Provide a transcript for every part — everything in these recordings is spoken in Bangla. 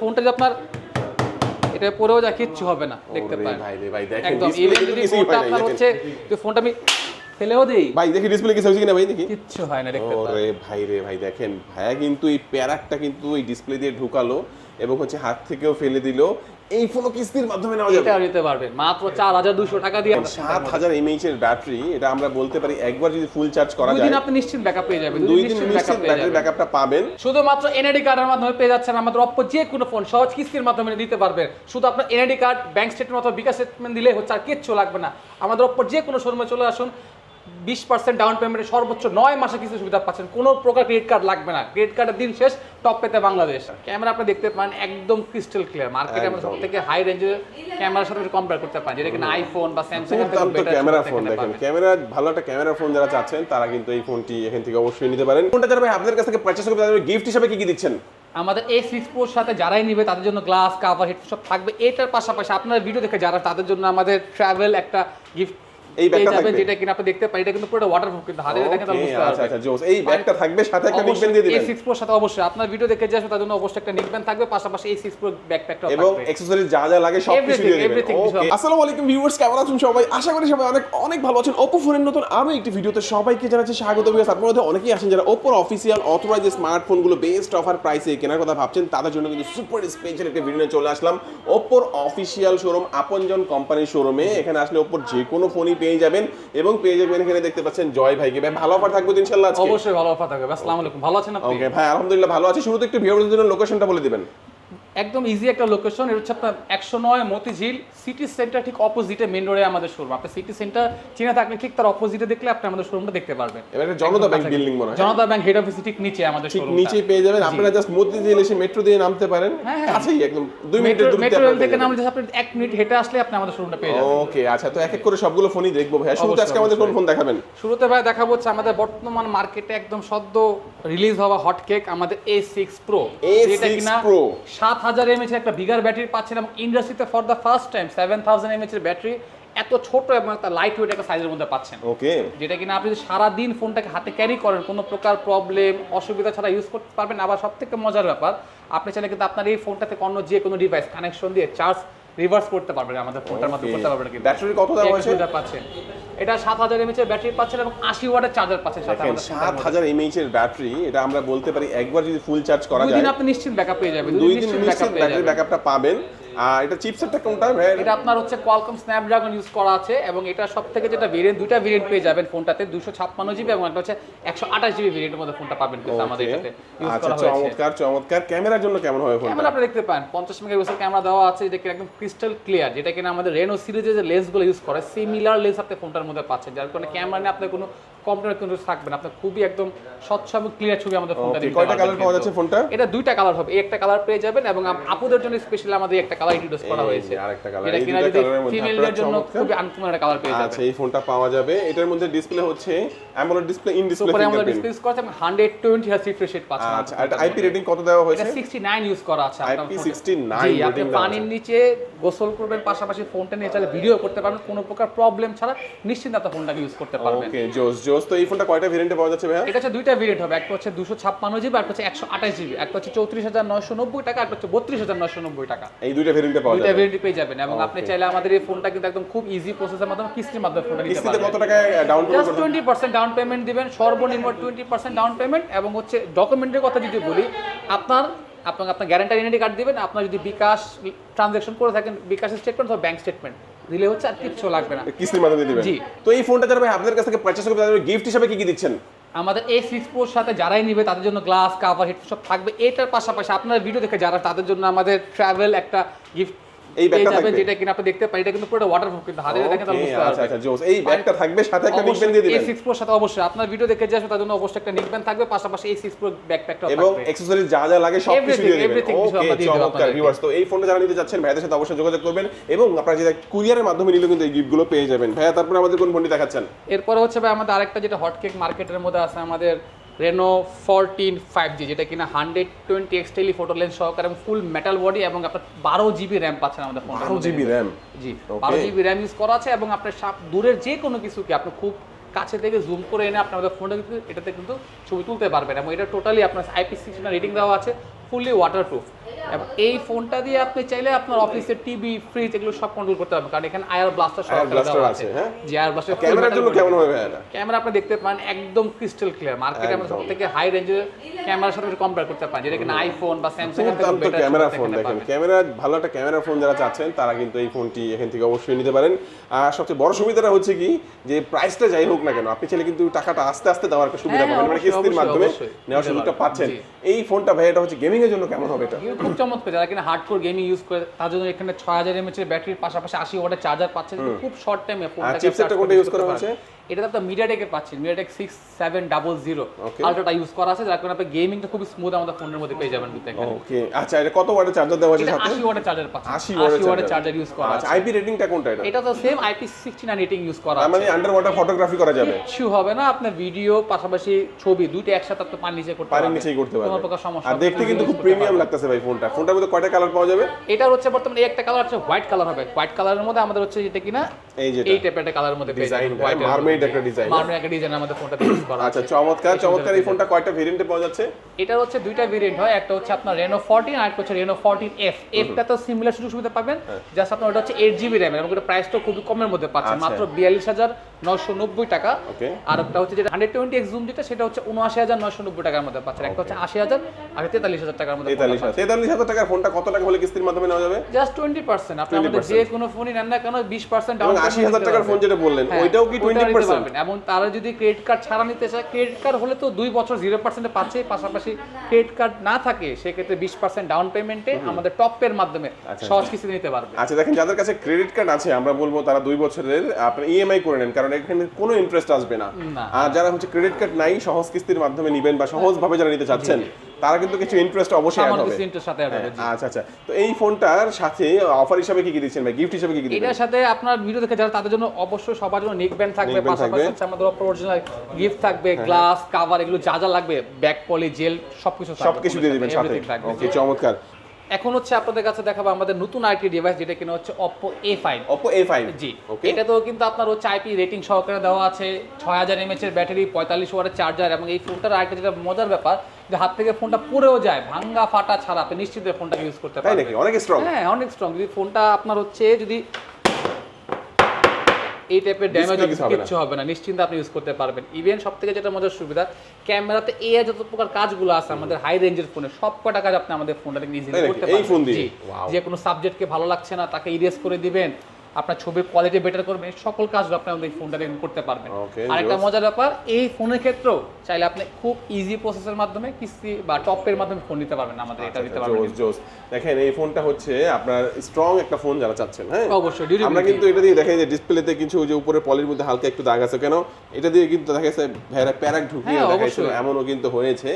ফোনটা যে আপনার এটা পরেও যা কিচ্ছু হবে না দেখতে পারেন। ভাই রে ভাই দেখেন একদম ডিসপ্লে ইভেন কিন্তু যদি ফোনটা না আপনার হচ্ছে যে ফোনটা আমি ফেলেও দিই ভাই দেখি ডিসপ্লে কিছু হয়েছে কিনা ভাই দেখি। কিচ্ছু হয় না দেখতে পারেন। ওরে ভাই রে ভাই দেখেন ভাইয়া কিন্তু এই প্যারাকটা কিন্তু এই ডিসপ্লে দিয়ে ঢুকালো এবং হচ্ছে হাত থেকেও ফেলে দিল। এই ফোনও কিস্তির মাধ্যমে নেওয়া যাবে? এটা নিতে পারবেন মাত্র চার হাজার দুশো টাকা দিয়ে আপনার সাত হাজার এমএইচ এর ব্যাটারি এটা আমরা বলতে পারি একবার যদি ফুল চার্জ করা দুই দিন আপনি নিশ্চিত ব্যাকআপ পেয়ে যাবেন। দুই দিন নিশ্চিত ব্যাটারি ব্যাকআপটা পাবেন। শুধুমাত্র এনআইডি কার্ডের মাধ্যমে পেয়ে যাচ্ছেন আমাদের অপ্পো যে কোনো ফোন সহজ কিস্তির মাধ্যমে দিতে পারবেন। শুধু আপনার এনআইডি কার্ড ব্যাংক স্টেটমেন্ট অথবা বিকাশ স্টেটমেন্ট দিলে হচ্ছে আর কিচ্ছু লাগবে না। আমাদের অপ্পোর যে কোনো শোরুমে চলে আসুন। বিশ পার্সেন্ট ডাউন পেমেন্টে সর্বোচ্চ নয় মাসে কিছু সুবিধা পাচ্ছেন। কোনো প্রকার ক্রেডিট কার্ড লাগবে না। ক্রেডিট কার্ডের দিন শেষ টপ পেতে বাংলাদেশ। ক্যামেরা আপনি দেখতে পান একদম ক্রিস্টাল ক্লিয়ার মার্কেটে আমরা সব থেকে হাই রেঞ্জের ক্যামেরার সাথে কম্পেয়ার করতে পারেন। যেটা কিনা আইফোন বা স্যামসাং ক্যামেরা ফোন দেখেন। ক্যামেরা ভালো একটা ক্যামেরা ফোন যারা চাচ্ছেন তারা কিন্তু এই ফোনটি এখান থেকে অবশ্যই নিতে পারেন। ফোনটা যারা ভাই আপনাদের কাছ থেকে পারচেস করবে তাদের গিফট হিসেবে কি কি দিচ্ছেন? আমাদের এই সিক্স প্রোর সাথে যারাই নিবে তাদের জন্য গ্লাস কাভার হেডফোন সব থাকবে। এটার পাশাপাশি আপনারা ভিডিও দেখে যারা তাদের জন্য আমাদের ট্রাভেল একটা গিফট এই ব্যাগটা থাকবে? যেটা কিনা আপনি দেখতে পারেন এটা কিন্তু পুরো ওয়াটারপ্রুফ কিন্তু হাতে দেখেন তাহলে বুঝতে আচ্ছা পারবেন। আচ্ছা জোস এই ব্যাগটা থাকবে সাথে একটা দিয়ে এই দিবেন সিক্স প্রোর সাথে অবশ্যই। আপনার ভিডিও দেখে যে আসবে তার জন্য অবশ্যই একটা থাকবে পাশাপাশি এই সিক্স প্রো ব্যাকপ্যাকটা এবং অ্যাকসেসরিজ যা যা লাগে সব কিছু দিয়ে দিবেন। ওকে আসসালামু আলাইকুম ভিউয়ার্স কেমন আছেন সবাই? আশা করি সবাই অনেক অনেক ভালো আছেন। Oppo ফোনের নতুন আরও একটি ভিডিওতে সবাইকে জানাচ্ছি স্বাগত আপনার মধ্যে অনেকেই আছেন যারা Oppo অফিসিয়াল অথরাইজ স্মার্টফোনগুলো বেস্ট অফার প্রাইসে কেনার কথা ভাবছেন তাদের জন্য কিন্তু সুপার স্পেশাল একটা ভিডিও নিয়ে চলে আসলাম। Oppo অফিসিয়াল শোরুম আপনজন কোম্পানির শোরুমে এখানে আসলে Oppo যে কোনো ফোনই পেয়ে যাবেন এবং পেয়ে যাবেন এখানে দেখতে পাচ্ছেন জয় ভাইকে। ভাই ভালো অফার থাকবে ইনশাল্লাহ ইনশাআল্লাহ অবশ্যই ভালো অফার থাকবে। আসসালামু আলাইকুম। ভালো আছেন আপনি? ওকে ভাই আলহামদুলিল্লাহ ভালো আছি। শুরুতে একটু ভিউয়ারদের জন্য লোকেশনটা বলে দিবেন। একদম ইজি একটা লোকেশন এটা হচ্ছে আপনার একশো নয় মতিঝিল সিটি সেন্টার ঠিক অপোজিটে মেন রোডে আমাদের শোরুম আপনি সিটি সেন্টার চিনে থাকলে ঠিক তার অপোজিটে দেখলে আপনি আমাদের শোরুমটা দেখতে পারবেন। এবার জনতা ব্যাংক বিল্ডিং মনে হয়। জনতা ব্যাংক হেড অফিস ঠিক নিচে আমাদের ঠিক শোরুম নিচেই পেয়ে যাবেন। আপনারা জাস্ট মতিঝিল এসে মেট্রো দিয়ে নামতে পারেন। হ্যাঁ, হ্যাঁ। কাছেই একদম দুই মিনিটের দূরত্বে মেট্রো রেল থেকে নামলে আপনি এক মিনিট হেঁটে আসলে আপনি আমাদের শোরুমটা পেয়ে যাবেন। ওকে আচ্ছা তো এক এক করে সবগুলো ফোনই দেখব ভাইয়া। শুরুতে আজকে আমাদের কোন ফোন দেখাবেন? শুরুতে ভাই দেখাবো হচ্ছে আমাদের বর্তমান মার্কেটে একদম সদ্য রিলিজ হওয়া হট কেক আমাদের এ সিক্স প্রো A6 Pro সাত হাজার এমএচ একটা বিগার ব্যাটারি পাচ্ছেন এবং ইন্ডাস্ট্রিতে for the first time seven thousand MH এর ব্যাটারি এত ছোট এবং একটা লাইট ওয়েট একটা সাইজের মধ্যে পাচ্ছেন। ওকে যেটা কিনা আপনি যদি সারাদিন ফোনটাকে হাতে ক্যারি করেন কোনো প্রকার প্রবলেম অসুবিধা ছাড়া ইউজ করতে পারবেন আবার সব থেকে মজার ব্যাপার আপনি চাইলে কিন্তু আপনার এই ফোনটাতে থেকে অন্য যে কোনো ডিভাইস কানেকশন দিয়ে চার্জ রিভার্স করতে পারবেন আমাদের ফোনটার মাধ্যমে করতে পারবেন কিন্তু। ব্যাটারি কত দাম আছে এটা পাচ্ছেন। এটা সাত হাজার এমএইচ এর ব্যাটারি পাচ্ছেন এবং আশি ওয়াটের চার্জার পাচ্ছেন সাথে দেখেন আমাদের সাত ফোনটার মধ্যে। হাজার এমএইচ এর ব্যাটারি এটা আমরা বলতে পারি একবার যদি ফুল চার্জ করা যায় দুই দিন আপনি নিশ্চিত ব্যাকআপ পেয়ে যাবেন দুই দিন নিশ্চিত ব্যাটারি ব্যাকআপটা পাবেন। এটা চিপসেটটা কোনটা? এটা আপনার হচ্ছে কোয়ালকম স্ন্যাপড্রাগন ইউজ করা আছে এবং এটা সব থেকে যেটা ভেরিয়েন্ট দুইটা ভেরিয়েন্ট পেয়ে যাবেন ফোনটাতে দুশো ছাপ্পান্ন জিবি এবং একটা হচ্ছে একশো আঠাশ জিবি ভেরিয়েন্টের মধ্যে ফোনটা পাবেন কিন্তু আমাদের এটাতে আচ্ছা চমৎকার চমৎকার। ক্যামেরার জন্য কেমন হবে ফোনটা? ক্যামেরা আপনি দেখতে পান পঞ্চাশ মেগাপিক্সেল ক্যামেরা দেওয়া আছে যেটা কিনা একদম ক্রিস্টাল ক্লিয়ার যেটা কিনা আমাদের রেনো সিরিজের যে লেন্সগুলো ইউজ করে সিমিলার লেন্স আপনি ফোনটার মধ্যে পাচ্ছেন যার কারণে ক্যামেরা নিয়ে আপনার কোনো কম্পিউটার কিন্তু থাকবে না। আপনার খুবই একদম স্বচ্ছ এবং ক্লিয়ার ছবি আমাদের ফোনটা কয়টা কালার পাওয়া যাচ্ছে ফোনটা? এটা দুইটা কালার হবে একটা কালার পেয়ে যাবেন এবং আপুদের জন্য স্পেশালি আমাদের একটা কালার ইন্ট্রোডিউস করা হয়েছে। আরেকটা কিনা যদি মধ্যে ফিমেলদের জন্য খুবই আনকমন একটা কালার পেয়ে আচ্ছা এই ফোনটা পাওয়া যাবে। এটার মধ্যে ডিসপ্লে হচ্ছে অ্যামোলেড ডিসপ্লে ইন ডিসপ্লে উপরে ডিসপ্লে ইউজ করা এবং 120 হার্জ রিফ্রেশ রেট পাচ্ছেন আচ্ছা আইপি রেটিং কত দেওয়া এটা হয়েছে 69 ইউজ করা আছে আপনার IP 69 জি আপনি পানির নিচে গোসল করবেন পাশাপাশি ফোনটা নিয়ে চাইলে ভিডিও করতে পারবেন কোনো প্রকার প্রবলেম ছাড়া নিশ্চিন্তে আপনার ফোনটাকে ইউজ করতে পারবেন। ওকে জোস। জোস তো এই ফোনটা কয়টা ভেরিয়েন্টে পাওয়া যাচ্ছে ভাইয়া? এটা হচ্ছে দুইটা ভেরিয়েন্ট হবে একটা হচ্ছে দুশো ছাপ্পান্ন জিবি একটা হচ্ছে একশো আঠাশ জিবি একটা হচ্ছে চৌত্রিশ হাজার নয়শো নব্বই টাকা একটা হচ্ছে বত্রিশ হাজার নয়শো নব্বই টাকা। এই দুইটা ভেরিয়েন্টে পাওয়া যাবে। দুইটা ভেরিয়েন্ট পেয়ে যাবেন এবং আপনি চাইলে আমাদের এই ফোনটা কিন্তু একদম খুব ইজি প্রসেসের মাধ্যমে কিস্তির মাধ্যমে ফোনটা নিতে পারবেন। কত টাকা down payment just twenty percent down payment দিবেন সর্বনিম্ন টোয়েন্টি পার্সেন্ট ডাউন পেমেন্ট এবং হচ্ছে ডকুমেন্টের কথা যদি বলি আপনার আপনার আপনার গ্যারান্টার এনআইডি কার্ড দিবেন আপনার যদি বিকাশ ট্রানজাকশন করে থাকেন বিকাশ স্টেটমেন্ট অথবা ব্যাংক স্টেটমেন্ট দিলে হচ্ছে আর কিচ্ছু লাগবে না। কিস্তির মাধ্যমে দিবেন? জি। তো এই ফোনটা যারা ভাই আপনাদের কাছ থেকে পারচেজ করবে তাদের গিফট হিসেবে কি কি দিচ্ছেন? আমাদের এই সিক্স প্রোর সাথে যারাই নিবে তাদের জন্য গ্লাস কাভার হেডফোন সব থাকবে। এটার পাশাপাশি আপনারা ভিডিও দেখে যারা তাদের জন্য আমাদের ট্রাভেল একটা গিফট এই ব্যাগটা থাকবে? যেটা কিনা আপনি দেখতে পারেন এটা কিন্তু পুরো ওয়াটারপ্রুফ কিন্তু হাতে দেখেন তাহলে বুঝতে আচ্ছা পারবেন। আচ্ছা জোস। এই ব্যাগটা থাকবে সাথে একটা নিকবেন দিয়ে এই দিবেন। সিক্স প্রোর সাথে অবশ্যই। আপনার ভিডিও দেখে যে আসবে তার জন্য অবশ্যই একটা নিকবেন থাকবে পাশাপাশি এই সিক্স প্রো ব্যাকপ্যাকটা এবং থাকবে। অ্যাকসেসরিজ যা যা লাগে সব কিছু দিয়ে দিবেন। ওকে চমৎকার ভিউয়ার্স তো এই ফোনটা যারা নিতে যাচ্ছেন ভাইয়াদের সাথে অবশ্যই যোগাযোগ করবেন এবং আপনারা যেটা কুরিয়ারের মাধ্যমে নিলেও কিন্তু এই গিফটগুলো পেয়ে যাবেন। ভাইয়া তারপরে আমাদের কোন ফোনটি দেখাচ্ছেন? এরপরে হচ্ছে ভাই আমাদের আরেকটা যেটা হটকেক মার্কেটের মধ্যে আছে আমাদের রেনো ফোরটিন ফাইভ জি যেটা কিনা hundred twenty x telephoto lens সহকারে এবং ফুল মেটাল বডি এবং আপনার বারো জিবি র্যাম পাচ্ছেন আমাদের ফোন বারো জিবি র্যাম জি. বারো জিবি র্যাম ইউজ করা আছে এবং আপনার সাপ দূরের যে কোনো কিছুকে আপনি খুব কাছে থেকে জুম করে এনে আপনি আমাদের ফোনটা কিন্তু এটাতে কিন্তু ছবি তুলতে পারবেন এবং এটা টোটালি আপনার আইপি সিক্সটিন রেটিং দেওয়া আছে। ফুললি ওয়াটারপ্রুফ এবং এই ফোনটা দিয়ে আপনি চাইলে আপনার অফিসের টিভি ফ্রিজ এগুলো সব কন্ট্রোল করতে পারবেন। কারণ এখানে আয়ার ব্লাস্টার Air blaster আছে, হ্যাঁ? যে আয়ার ব্লাস্টার ক্যামেরার জন্য কেমন হবে এটা ক্যামেরা আপনি দেখতে পান একদম ক্রিস্টাল ক্লিয়ার মার্কেটে আমরা সব থেকে হাই রেঞ্জের ক্যামেরার সাথে কম্পেয়ার করতে পারেন। যেটা কিনা আইফোন বা স্যামসাং এর থেকে better ক্যামেরা ফোন দেখেন। ক্যামেরা ভালো একটা ক্যামেরা ফোন যারা চাচ্ছেন তারা কিন্তু এই ফোনটি এখান থেকে অবশ্যই নিতে পারেন। আর সবচেয়ে বড় সুবিধাটা হচ্ছে কি যে প্রাইসটা যাই হোক না কেন আপনি চাইলে কিন্তু টাকাটা আস্তে আস্তে দেওয়ার একটা সুবিধা হ্যাঁ, পাবেন। মানে কিস্তির মাধ্যমে নেওয়ার সুযোগটা পাচ্ছেন। এই ফোনটা ভাই এটা হচ্ছে গেমিং এর জন্য কেমন হবে এটা? খুব চমৎকার যারা কিনা হার্ডকোর গেমিং ইউজ করে তার জন্য এখানে ছয় হাজার এমএচ এর ব্যাটারির পাশাপাশি আশি ওয়াটের চার্জার পাচ্ছে। খুব শর্ট টাইমে ফোনটা চিপসেটটা কোনটা ইউজ করা হয়েছে? এটা তো মিডিয়াটেকের পাচ্ছেন MediaTek six seven double zero আলট্রাটা use করা আছে যার কারণে আপনি গেমিংটা খুব স্মুথ আমাদের ফোনের মধ্যে পেয়ে যাবেন ওকে আচ্ছা এটা কত ওয়াটের চার্জার দেওয়া আছে সাথে? আশি ওয়াটের চার্জার পাচ্ছেন। 80 আশি ওয়াটের চার্জার ইউজ করা আচ্ছা আছে। আইপি রেটিংটা কোনটা এটা? এটা তো same IP sixty nine rating use করা আছে মানে আন্ডার ওয়াটার ফটোগ্রাফি করা যাবে। কিচ্ছু হবে না আপনার ভিডিও পাশাপাশি ছবি দুইটা একসাথে আপনি পানি নিচে করতে পারবেন। নিচেই করতে কোনো প্রকার সমস্যা আর দেখতে কিন্তু খুব প্রিমিয়াম লাগতেছে ভাই ফোনটা ফোনটার মধ্যে কয়টা কালার পাওয়া যাবে? এটা হচ্ছে বর্তমানে এই একটা কালার আছে হোয়াইট কালার হবে। হোয়াইট কালারের মধ্যে আমাদের হচ্ছে যেটা কিনা এই যেটা। এই টাইপের একটা কালারের মধ্যে পেয়ে যাবেন হোয়াইট চমৎকার পাওয়া যাচ্ছে? এটা হচ্ছে দুইটা ভেরিয়েন্ট হয় একটা হচ্ছে আপনার Reno 14 আর একটা হচ্ছে তো সিমিলার পাবেন জাস্ট আপনার ওটা হচ্ছে এবং খুবই কমের মধ্যে পাচ্ছেন মাত্র 42000 নয়শো টাকা। আর একটা হচ্ছে যেটা হান্ড্রেড টোয়েন্টি এক্স জুম যেটা সেটা হচ্ছে উনআশি হাজার নয়শো নব্বই টাকার মধ্যে পাচ্ছেন। একটা হচ্ছে আশি হাজার আর তেতাল্লিশ হাজার টাকার মধ্যে তেতাল্লিশ হাজার। টাকার ফোনটা কত টাকা হলে কিস্তির মাধ্যমে নেওয়া যাবে? জাস্ট টোয়েন্টি পার্সেন্ট আপনি আমাদের যে কোনো ফোনই নেন না কেন বিশ পার্সেন্ট ডাউন আশি হাজার টাকার ফোন যেটা বললেন হ্যাঁ, ওইটাও কি টোয়েন্টি পার্সেন্ট এবং তারা যদি ক্রেডিট কার্ড ছাড়া নিতে চায় ক্রেডিট কার্ড হলে তো দুই বছর জিরো পার্সেন্টে পাচ্ছে। পাশাপাশি ক্রেডিট কার্ড না থাকে সেক্ষেত্রে বিশ পার্সেন্ট ডাউন পেমেন্টে আমাদের টপ এর মাধ্যমে আচ্ছা, আচ্ছা। সহজ কিস্তি নিতে পারবে। আচ্ছা দেখেন যাদের কাছে ক্রেডিট কার্ড আছে আমরা বলব তারা দুই বছরের আপনার ইএমআই করে নেন। কারণ এখানে কোনো ইন্টারেস্ট আসবে না। আর যারা হচ্ছে ক্রেডিট কার্ড নাই সহজ কিস্তির মাধ্যমে নিবেন বা সহজভাবে যারা নিতে চাচ্ছেন তারা কিন্তু কিছু ইন্টারেস্ট অবশ্যই অ্যাড হবে। সাথে হ্যাঁ, আচ্ছা আচ্ছা। তো এই ফোনটার সাথে অফার হিসাবে কি কি দিচ্ছেন ভাই? গিফট হিসাবে কি কি দিচ্ছেন এটার সাথে আপনার ভিডিও দেখে যারা তাদের জন্য অবশ্যই সবার জন্য নেক ব্যান্ড থাকবে পাশাপাশি। হচ্ছে আমাদের অরিজিনাল গিফট থাকবে গ্লাস কাভার এগুলো যা যা লাগবে ব্যাক পলি জেল সবকিছু সবকিছু দিয়ে দিবেন সাথে। ওকে চমৎকার। এখন হচ্ছে আপনাদের কাছে দেখাবো আমাদের নতুন আরেকটি ডিভাইস যেটা কিনা হচ্ছে Oppo A5 Oppo A5 জি। ওকে এটা তো কিন্তু আপনার হচ্ছে আইপি রেটিং সহকারে দেওয়া আছে ছয় হাজার এমএচ এর ব্যাটারি পঁয়তাল্লিশ ওয়াটের চার্জার এবং এই ফোনটার আরেকটা যেটা মজার ব্যাপার যে হাত থেকে ফোনটা পড়েও যায় ভাঙ্গা ফাটা ছাড়া আপনি নিশ্চিত ফোনটা ইউজ করতে পারবেন। নাকি? অনেক স্ট্রং হ্যাঁ অনেক স্ট্রং যদি ফোনটা আপনার হচ্ছে যদি এই টাইপের ড্যামেজ কিছু হবে না। নিশ্চিন্তে আপনি ইউজ করতে পারবেন। ইভেন সব থেকে যেটা মজার সুবিধা ক্যামেরাতে এআই যত প্রকার কাজগুলো আছে আমাদের হাই রেঞ্জের ফোনে সব কটা কাজ আপনি আমাদের ফোনটা ইজিলি করতে পারবেন। যে কোনো সাবজেক্টকে ভালো লাগছে না তাকে ইরেজ করে দিবেন। আপনার ছবির কোয়ালিটি বেটার করবেন এই সকল কাজগুলো আপনি আমাদের ফোনটা দিয়ে করতে পারবেন। আর একটা মজার ব্যাপার এই ফোনের ক্ষেত্রেও চাইলে আপনি খুব ইজি প্রসেসের মাধ্যমে কিস্তি বা টপের মাধ্যমে ফোন নিতে পারবেন আমাদের এটা দিতে পারবেন জোস দেখেন এই ফোনটা হচ্ছে আপনার স্ট্রং একটা ফোন যারা চাচ্ছেন হ্যাঁ? অবশ্যই। আমরা কিন্তু এটা দিয়ে দেখেন যে ডিসপ্লেতে কিছু ওই যে উপরে পলির মধ্যে হালকা একটু দাগ আছে কেন? এটা দিয়ে কিন্তু দেখা গেছে ভেড়া প্যারাক ঢুকিয়ে হ্যাঁ, অবশ্যই। এমনও কিন্তু হয়েছে।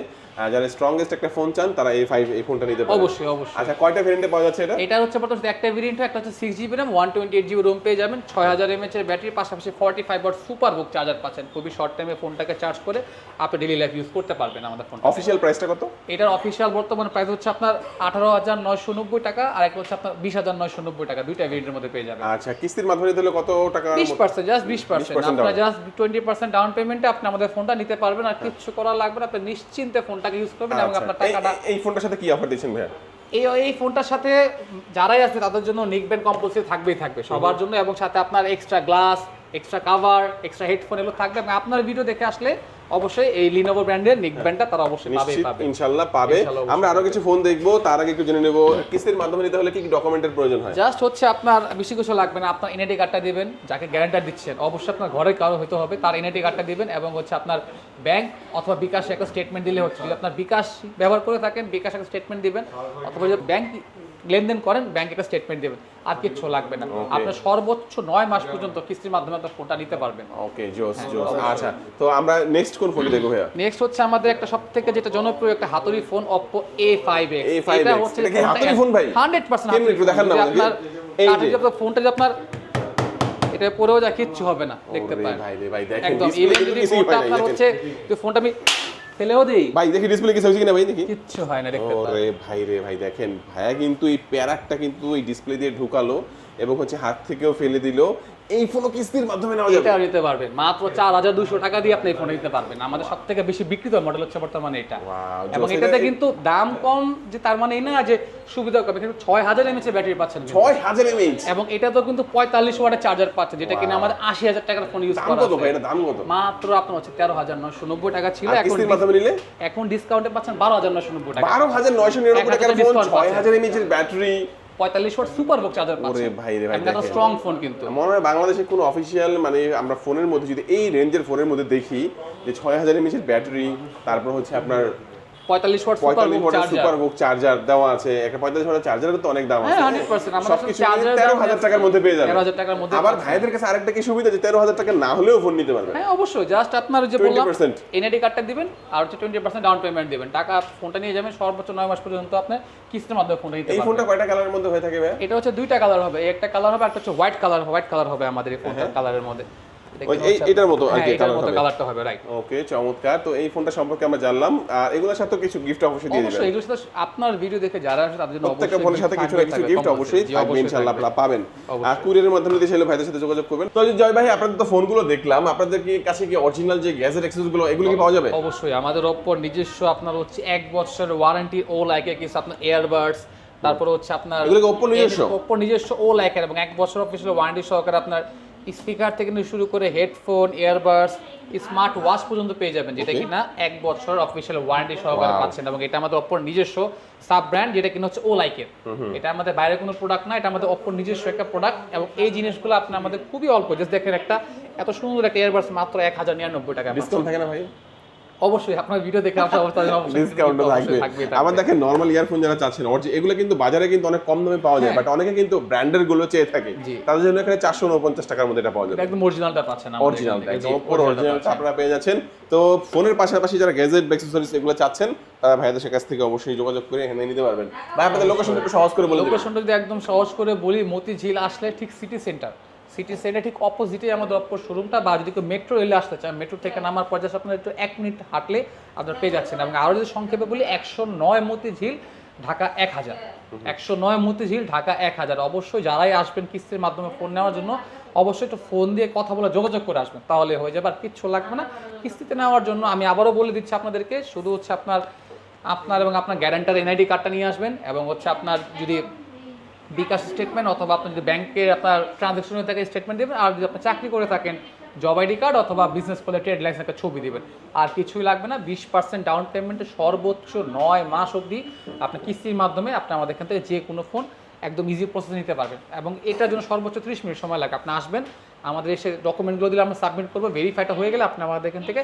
যারা স্ট্রংগেস্ট একটা ফোন চান তারা এই ফাইভ এই ফোনটা নিতে পারেন। অবশ্যই অবশ্যই। আচ্ছা কয়টা ভেরিয়েন্টে পাওয়া যাচ্ছে এটা? এটা হচ্ছে বর্তমানে একটা ভেরিয়েন্ট একটা হচ্ছে six GB RAM one twenty eight GB ROM পেয়ে যাবেন ছয় হাজার এমএচ এর ব্যাটারি পাশাপাশি ফর্টি ফাইভ ওয়াট সুপার বুক চার্জার পাচ্ছেন। খুবই শর্ট টাইমে ফোনটাকে চার্জ করে আপনি ডেলি লাইফ ইউজ করতে পারবেন আমাদের ফোন অফিসিয়াল প্রাইসটা কত? এটার অফিসিয়াল বর্তমান প্রাইস হচ্ছে আপনার আঠারো হাজার নয়শো নব্বই টাকা আর একটা হচ্ছে আপনার বিশ হাজার নয়শো নব্বই টাকা দুইটা ভেরিয়েন্টের মধ্যে পেয়ে যাবেন। আচ্ছা কিস্তির মাধ্যমে হলে কত টাকা? বিশ পার্সেন্ট জাস্ট বিশ পার্সেন্ট 20% আপনার জাস্ট টোয়েন্টি পার্সেন্ট ডাউন পেমেন্টে আপনি আমাদের ফোনটা নিতে পারবেন আর কিছু করা লাগবে না আপনি নিশ্চিন্তে ফোনটাকে ইউজ করবেন এবং আচ্ছা, আপনার এই- টাকাটা এই- ফোনটার সাথে কি অফার দিচ্ছেন ভাইয়া? এই এই ফোনটার সাথে যারাই আছে তাদের জন্য নিকবেন কম্পালসারি থাকবেই থাকবে সবার জন্য এবং সাথে আপনার extra glass extra cover extra headphone এগুলো থাকবে এবং আপনার ভিডিও দেখে আসলে অবশ্যই এই লিনোভো ব্র্যান্ডের নিকব্যান্ডটা তারা অবশ্যই নিশ্চিত পাবে। ইনশাল্লাহ পাবে। আমরা আরও কিছু ফোন দেখব তার আগে একটু জেনে নেব কিস্তির মাধ্যমে নিতে হলে কি কি ডকুমেন্টের প্রয়োজন হয়? জাস্ট হচ্ছে আপনার বেশি কিছু লাগবে না আপনার এনআইডি কার্ডটা দিবেন যাকে গ্যারান্টার দিচ্ছেন। অবশ্যই আপনার ঘরের কারও হতে হবে তার এনআইডি কার্ডটা দিবেন এবং হচ্ছে আপনার ব্যাংক অথবা বিকাশে একটা স্টেটমেন্ট দিলে হচ্ছে যদি আপনার বিকাশ ব্যবহার করে থাকেন বিকাশ একটা স্টেটমেন্ট দিবেন অথবা যদি ব্যাংক লেনদেন করেন ব্যাংক একটা স্টেটমেন্ট দেবেন আর কিচ্ছু লাগবে না. আপনার সর্বোচ্চ নয় মাস পর্যন্ত কিস্তির মাধ্যমে আপনার ফোনটা নিতে পারবেন। ওকে জোস জোস। আচ্ছা তো আমরা নেক্সট কোন ফোনটি দেখব ভাইয়া? নেক্সট হচ্ছে আমাদের একটা সব থেকে যেটা জনপ্রিয় একটা হাতুড়ি ফোন Oppo A5x A5X এটা কি হাতুড়ি ফোন ভাই? 100% কেমনে একটু দেখান না আপনার এই যে। আপনার ফোনটা যে আপনার এটা পরেও যা কিচ্ছু হবে না দেখতে পারেন। ভাই ভাই দেখেন একদম ইভেন যদি ফোনটা আপনার হচ্ছে যে ফোনটা আমি ফেলেও দেই। ভাই দেখি ডিসপ্লে কিছু হয়েছে কিনা ভাই দেখি। কিচ্ছু হয় না দেখতে ওরে ভাই রে ভাই দেখেন ভাইয়া কিন্তু এই প্যারাকটা কিন্তু এই ডিসপ্লে দিয়ে ঢুকালো এবং হচ্ছে হাত থেকেও ফেলে দিল। এই ফোনও কিস্তির মাধ্যমে নেওয়া যাবে? এটাও নিতে পারবেন। মাত্র চার হাজার দুশো টাকা দিয়ে আপনি এই ফোন নিতে পারবেন। আমাদের সব থেকে বেশি বিক্রিত মডেল হচ্ছে বর্তমানে এটা। এবং এটাতে কিন্তু দাম কম যে তার মানে এই না যে সুবিধা কম। কিন্তু ছয় হাজার এমএচের ব্যাটারি পাচ্ছেন কিন্তু। ছয় হাজার এমএইচ এবং এটা তো কিন্তু পঁয়তাল্লিশ ওয়াটের চার্জার পাচ্ছে যেটা কিনা আমাদের আশি হাজার টাকার ফোন ইউজ দাম করা কত ভাই এটা দাম কত? মাত্র আপনার হচ্ছে তেরো হাজার নয়শো নব্বই টাকা ছিল। এখন কিস্তির মাধ্যমে নিলে? এখন ডিসকাউন্টে পাচ্ছেন বারো হাজার নয়শো নব্বই টাকা। বারো হাজার নয়শো নিরানব্বই এক হাজার টাকার ফোন discount ছয় পাচ্ছে। হাজার এমএইচ এর ব্যাটারি পঁয়তাল্লিশ ওয়াট সুপার বুক চার্জার পাচ্ছেন ওরে ভাই রে ভাই, এটা স্ট্রং ফোন কিন্তু। মনে হয় বাংলাদেশের কোনো অফিসিয়াল মানে আমরা ফোনের মধ্যে যদি এই রেঞ্জের ফোনের মধ্যে দেখি যে ছয় হাজার এর ব্যাটারি তারপর হচ্ছে আপনার পঁয়তাল্লিশ ওয়াট সুপার বুক চার্জার দেওয়া আছে। একটা পঁয়তাল্লিশ ওয়াটের চার্জারের তো অনেক দাম আছে। হ্যাঁ 100% আমাদের সবকিছু charger তেরো দাম হাজার টাকার মধ্যে পেয়ে যাবে। তেরো টাকার মধ্যে আবার ভাইদের কাছে আরেকটা কি সুবিধা যে তেরো হাজার টাকা না হলেও ফোন নিতে পারবে। হ্যাঁ অবশ্যই। জাস্ট আপনার যে বললাম 20% এনআইডি কার্ডটা দিবেন আর হচ্ছে টোয়েন্টি পার্সেন্ট ডাউন পেমেন্ট দিবেন। টাকা ফোনটা নিয়ে যাবেন সর্বোচ্চ নয় মাস পর্যন্ত আপনি কিস্তির মাধ্যমে ফোনটা নিতে এই ফোনটা কয়টা কালারের মধ্যে হয়ে থাকে ভাই এটা হচ্ছে দুইটা কালার হবে। একটা কালার হবে একটা হচ্ছে হোয়াইট কালার হোয়াইট কালার হবে আমাদের এই ফোনটার কালারের মধ্যে। হ্যাঁ। এটার মতো আর হ্যাঁ, কি colour মতো হবে। কালারটা হবে রাইট ওকে চমৎকার। তো এই ফোনটা সম্পর্কে আমরা জানলাম। আর এগুলোর সাথে কিছু গিফট অবশ্যই দিয়ে অবশ্যই দিবেন। এগুলোর সাথে আপনার ভিডিও দেখে যারা তাদের জন্য প্রত্যেকটা ফোনের সাথে কিছু কিছু গিফট অবশ্যই থাকবে। ইনশাআল্লাহ আপনারা পাবেন। আর কুরিয়ারের মাধ্যমে ভাইদের সাথে যোগাযোগ করবেন। তো জয় ভাই আপনাদের তো ফোনগুলো দেখলাম। আপনাদের কি কাছে কি অরিজিনাল যে গ্যাজেট অ্যাক্সেসরিজগুলো এগুলো কি পাওয়া যাবে? অবশ্যই আমাদের ওপর নিজস্ব আপনার হচ্ছে এক বছরের ওয়ারেন্টি ও লাইকে কিছু আপনার এয়ারবাডস তারপর হচ্ছে আপনার Oppo নিজস্ব? ওপো নিজস্ব ও লাইকের এবং এক বছর অফিসিয়াল ওয়ারেন্টি সহকারে আপনার স্পিকার থেকে শুরু করে হেডফোন এয়ারবাস স্মার্ট ওয়াচ পর্যন্ত পেয়ে যাবেন যেটা কিনা এক বছর অফিসিয়াল ওয়ারেন্টি সহকারে পাচ্ছেন এবং এটা আমাদের অপর নিজস্ব সাব ব্র্যান্ড যেটা কিনা হচ্ছে ও লাইকের এটা আমাদের বাইরে কোনো প্রোডাক্ট না এটা আমাদের অপর নিজস্ব একটা প্রোডাক্ট এবং এই জিনিসগুলো আপনার আমাদের খুবই অল্প জাস্ট দেখেন একটা এত সুন্দর একটা এয়ারবাডস মাত্র এক হাজার নিরানব্বই টাকা ডিসকাউন্ট থাকে না ভাই? অবশ্যই আপনার ভিডিও দেখে আসা ডিসকাউন্ট থাকবে থাকবে। আবার দেখেন নরমাল ইয়ারফোন যারা চাচ্ছেন অরিজি- এগুলো কিন্তু বাজারে কিন্তু অনেক কম দামে পাওয়া যায় হ্যাঁ। বাট অনেকে কিন্তু ব্র্যান্ডেরগুলো চেয়ে থাকে। তাদের জন্য এখানে চারশো উনপঞ্চাশ টাকার মধ্যে এটা পাওয়া যাবে। একদম অরিজিনালটা পাচ্ছেন। একদম আপনারা পেয়ে যাচ্ছেন। তো ফোনের পাশাপাশি যারা গ্যাজেট অ্যাক্সেসরিজ এগুলো চাচ্ছেন তারা ভাইদের কাছ থেকে অবশ্যই যোগাযোগ করে এখানে নিতে পারবেন। ভাই আপনাদের লোকেশনটা একটু সহজ করে বলে লোকেশনটা যদি একদম সহজ করে বলি মতিঝিল আসলে ঠিক সিটি সেন্টার সিটি সেন্টার ঠিক অপোজিটে আমাদের অপর শোরুমটা বা যদি কেউ মেট্রো রেলে আসতে চান মেট্রো থেকে নামার পর জাস্ট আপনার একটু এক মিনিট হাঁটলে আপনার পেয়ে যাচ্ছেন। এবং আরও যদি সংক্ষেপে বলি, একশো নয় মতিঝিল ঢাকা এক হাজার। একশো নয় মতিঝিল ঢাকা এক হাজার। অবশ্যই যারাই আসবেন কিস্তির মাধ্যমে ফোন নেওয়ার জন্য, অবশ্যই একটু ফোন দিয়ে কথা বলে যোগাযোগ করে আসবেন। তাহলে হয়ে যাবে আর কিচ্ছু লাগবে না। কিস্তিতে নেওয়ার জন্য আমি আবারও বলে দিচ্ছি আপনাদেরকে, শুধু হচ্ছে আপনার আপনার এবং আপনার গ্যারান্টার এনআইডি কার্ডটা নিয়ে আসবেন, এবং হচ্ছে আপনার যদি বিকাশ স্টেটমেন্ট অথবা আপনি যদি ব্যাংকে আপনার ট্রানজ্যাকশন হয়ে থাকে স্টেটমেন্ট দেবেন, আর যদি আপনি চাকরি করে থাকেন জব আইডি কার্ড অথবা বিজনেস করলে ট্রেড লাইসেন্স একটা ছবি দেবেন। আর কিছুই লাগবে না, বিশ পার্সেন্ট ডাউন পেমেন্টে সর্বোচ্চ নয় মাস অবধি আপনি কিস্তির মাধ্যমে আপনি আমাদের এখান থেকে যে কোনো ফোন একদম ইজি প্রসেস নিতে পারবেন। এবং এটার জন্য সর্বোচ্চ ত্রিশ মিনিট সময় লাগে। আপনি আসবেন, আমাদের এসে ডকুমেন্টগুলো দিলে আমরা সাবমিট করব ভেরিফাইটা হয়ে গেলে আপনি আমাদের এখান থেকে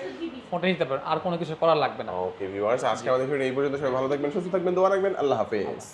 ফোনটা নিতে পারবেন। আর কোনো কিছু করার লাগবে না। ওকে ভিউয়ার্স আজকে আমাদের এই পর্যন্ত। সবাই ভালো থাকবেন, সুস্থ থাকবেন, দোয়া রাখবেন। আল্লাহ হাফেজ।